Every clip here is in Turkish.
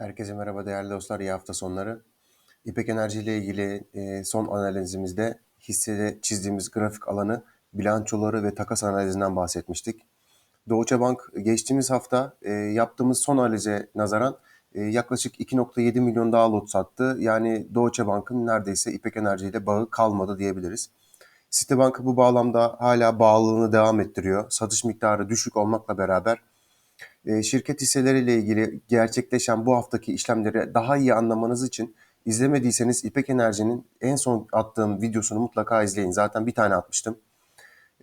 Herkese merhaba değerli dostlar, iyi hafta sonları. İpek Enerji ile ilgili e, son analizimizde hissede çizdiğimiz grafik alanı, bilançoları ve takas analizinden bahsetmiştik. Deutsche Bank geçtiğimiz hafta e, yaptığımız son analize nazaran e, yaklaşık 2.7 milyon daha lot sattı. Yani Deutsche Bank'ın neredeyse İpek Enerji ile bağı kalmadı diyebiliriz. Citibank bu bağlamda hala bağlılığını devam ettiriyor. Satış miktarı düşük olmakla beraber e, şirket hisseleriyle ilgili gerçekleşen bu haftaki işlemleri daha iyi anlamanız için izlemediyseniz İpek Enerji'nin en son attığım videosunu mutlaka izleyin. Zaten bir tane atmıştım.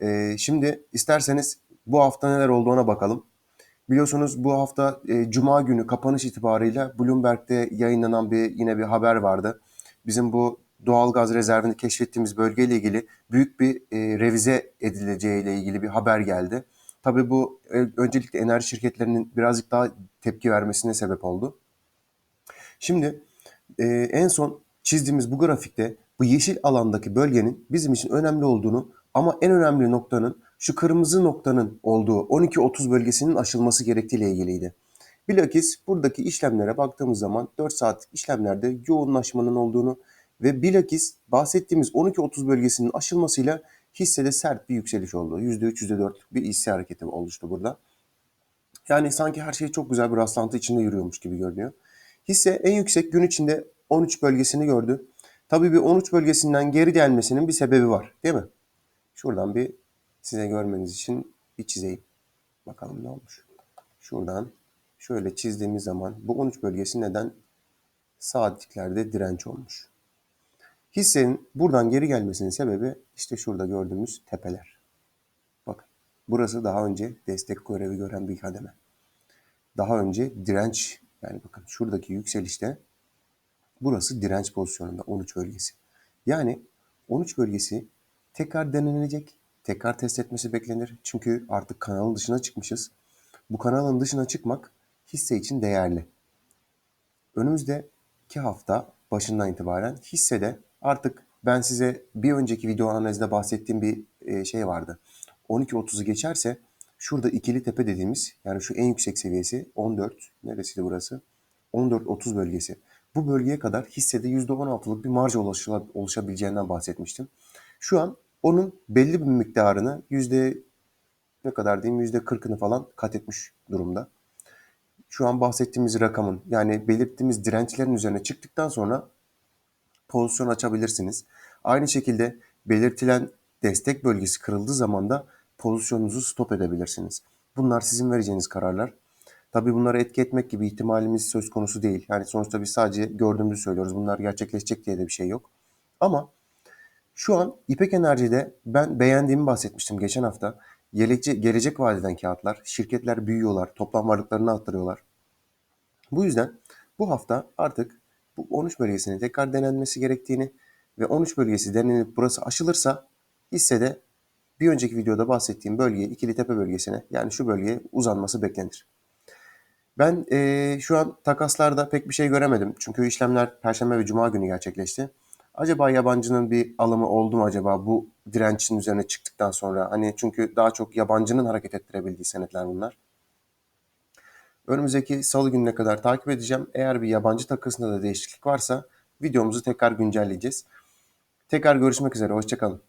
E, şimdi isterseniz bu hafta neler olduğuna bakalım. Biliyorsunuz bu hafta e, Cuma günü kapanış itibarıyla Bloomberg'de yayınlanan bir yine bir haber vardı. Bizim bu doğal gaz rezervini keşfettiğimiz bölgeyle ilgili büyük bir e, revize edileceğiyle ilgili bir haber geldi. Tabii bu e, öncelikle enerji şirketlerinin birazcık daha tepki vermesine sebep oldu. Şimdi e, en son çizdiğimiz bu grafikte bu yeşil alandaki bölgenin bizim için önemli olduğunu ama en önemli noktanın şu kırmızı noktanın olduğu 12-30 bölgesinin aşılması gerektiğiyle ilgiliydi. Bilakis buradaki işlemlere baktığımız zaman 4 saatlik işlemlerde yoğunlaşmanın olduğunu ve bilakis bahsettiğimiz 12-30 bölgesinin aşılmasıyla hissede sert bir yükseliş oldu. %3, %4 bir hisse hareketi oluştu burada. Yani sanki her şey çok güzel bir rastlantı içinde yürüyormuş gibi görünüyor. Hisse en yüksek gün içinde 13 bölgesini gördü. Tabii bir 13 bölgesinden geri gelmesinin bir sebebi var değil mi? Şuradan bir size görmeniz için bir çizeyim. Bakalım ne olmuş. Şuradan şöyle çizdiğimiz zaman bu 13 bölgesi neden saatliklerde direnç olmuş. Hissenin buradan geri gelmesinin sebebi işte şurada gördüğümüz tepeler. Bakın burası daha önce destek görevi gören bir kademe. Daha önce direnç yani bakın şuradaki yükselişte burası direnç pozisyonunda 13 bölgesi. Yani 13 bölgesi tekrar denenecek, tekrar test etmesi beklenir. Çünkü artık kanalın dışına çıkmışız. Bu kanalın dışına çıkmak hisse için değerli. Önümüzdeki hafta başından itibaren hissede Artık ben size bir önceki video analizde bahsettiğim bir e, şey vardı. 12.30'u geçerse şurada ikili tepe dediğimiz yani şu en yüksek seviyesi 14 neresiydi burası? 14.30 bölgesi. Bu bölgeye kadar hissede %16'lık bir marj oluşabileceğinden bahsetmiştim. Şu an onun belli bir miktarını yüzde ne kadar diyeyim yüzde 40'ını falan kat etmiş durumda. Şu an bahsettiğimiz rakamın yani belirttiğimiz dirençlerin üzerine çıktıktan sonra pozisyon açabilirsiniz. Aynı şekilde belirtilen destek bölgesi kırıldığı zaman da pozisyonunuzu stop edebilirsiniz. Bunlar sizin vereceğiniz kararlar. Tabii bunları etki etmek gibi ihtimalimiz söz konusu değil. Yani sonuçta biz sadece gördüğümüzü söylüyoruz. Bunlar gerçekleşecek diye de bir şey yok. Ama şu an İpek Enerji'de ben beğendiğimi bahsetmiştim geçen hafta. Gelecek, gelecek vadeden kağıtlar, şirketler büyüyorlar, toplam varlıklarını arttırıyorlar. Bu yüzden bu hafta artık bu 13 bölgesinin tekrar denenmesi gerektiğini ve 13 bölgesi denenip burası aşılırsa hissede bir önceki videoda bahsettiğim bölgeye, ikili tepe bölgesine yani şu bölgeye uzanması beklenir. Ben e, şu an takaslarda pek bir şey göremedim. Çünkü işlemler Perşembe ve Cuma günü gerçekleşti. Acaba yabancının bir alımı oldu mu acaba bu direncin üzerine çıktıktan sonra? Hani çünkü daha çok yabancının hareket ettirebildiği senetler bunlar. Önümüzdeki salı gününe kadar takip edeceğim. Eğer bir yabancı takısında da değişiklik varsa videomuzu tekrar güncelleyeceğiz. Tekrar görüşmek üzere. Hoşçakalın.